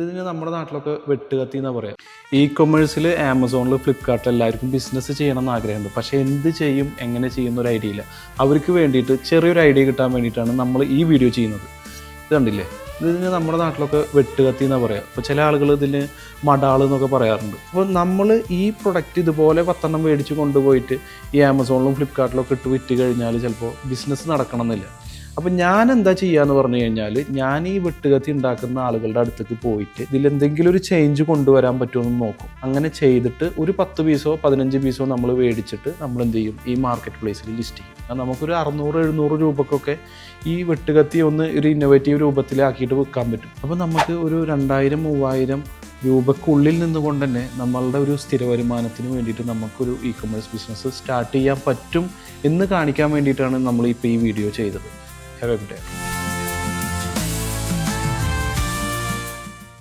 ഇതിന് നമ്മുടെ നാട്ടിലൊക്കെ വെട്ടുകത്തി എന്നാ പറയാം. ഇ കൊമേഴ്സിൽ ആമസോണിൽ ഫ്ലിപ്കാർട്ടിൽ എല്ലാവർക്കും ബിസിനസ് ചെയ്യണം എന്ന് ആഗ്രഹമുണ്ട്. പക്ഷേ എന്ത് ചെയ്യും എങ്ങനെ ചെയ്യുന്ന ഒരു ഐഡിയ ഇല്ല. അവർക്ക് വേണ്ടിയിട്ട് ചെറിയൊരു ഐഡിയ കിട്ടാൻ വേണ്ടിയിട്ടാണ് നമ്മൾ ഈ വീഡിയോ ചെയ്യുന്നത്. ഇത് കണ്ടില്ലേ? ഇതിന് നമ്മുടെ നാട്ടിലൊക്കെ വെട്ടുകത്തി എന്നാ പറയാം. അപ്പോൾ ചില ആളുകൾ ഇതിന് മടാൾ എന്നൊക്കെ പറയാറുണ്ട്. അപ്പോൾ നമ്മൾ ഈ പ്രൊഡക്റ്റ് ഇതുപോലെ പത്തെണ്ണം മേടിച്ച് കൊണ്ടുപോയിട്ട് ഈ ആമസോണിലും ഫ്ലിപ്കാർട്ടിലൊക്കെ ഇട്ട് വിറ്റ് കഴിഞ്ഞാൽ ചിലപ്പോൾ ബിസിനസ് നടക്കണം എന്നില്ല അപ്പം ഞാൻ എന്താ ചെയ്യാന്ന് പറഞ്ഞു കഴിഞ്ഞാൽ ഞാൻ ഈ വെട്ടുകത്തി ഉണ്ടാക്കുന്ന ആളുകളുടെ അടുത്തേക്ക് പോയിട്ട് ഇതിൽ എന്തെങ്കിലും ഒരു ചേഞ്ച് കൊണ്ടുവരാൻ പറ്റുമോ എന്ന് നോക്കും. അങ്ങനെ ചെയ്തിട്ട് ഒരു പത്ത് പീസോ പതിനഞ്ച് പീസോ നമ്മൾ മേടിച്ചിട്ട് നമ്മൾ എന്ത് ചെയ്യും? ഈ മാർക്കറ്റ് പ്ലേസിൽ ലിസ്റ്റ് ചെയ്യും. നമുക്കൊരു അറുന്നൂറ് എഴുന്നൂറ് രൂപക്കൊക്കെ ഈ വെട്ടുകത്തി ഒന്ന് ഒരു ഇന്നോവേറ്റീവ് രൂപത്തിലാക്കിയിട്ട് വിൽക്കാൻ പറ്റും. അപ്പോൾ നമുക്ക് ഒരു രണ്ടായിരം മൂവായിരം രൂപക്കുള്ളിൽ നിന്നുകൊണ്ട് തന്നെ നമ്മളുടെ ഒരു സ്ഥിര വരുമാനത്തിന് വേണ്ടിയിട്ട് നമുക്കൊരു ഇ കൊമേഴ്സ് ബിസിനസ് സ്റ്റാർട്ട് ചെയ്യാൻ പറ്റും എന്ന് കാണിക്കാൻ വേണ്ടിയിട്ടാണ് നമ്മൾ ഇപ്പോൾ ഈ വീഡിയോ ചെയ്തത്. Have a good day.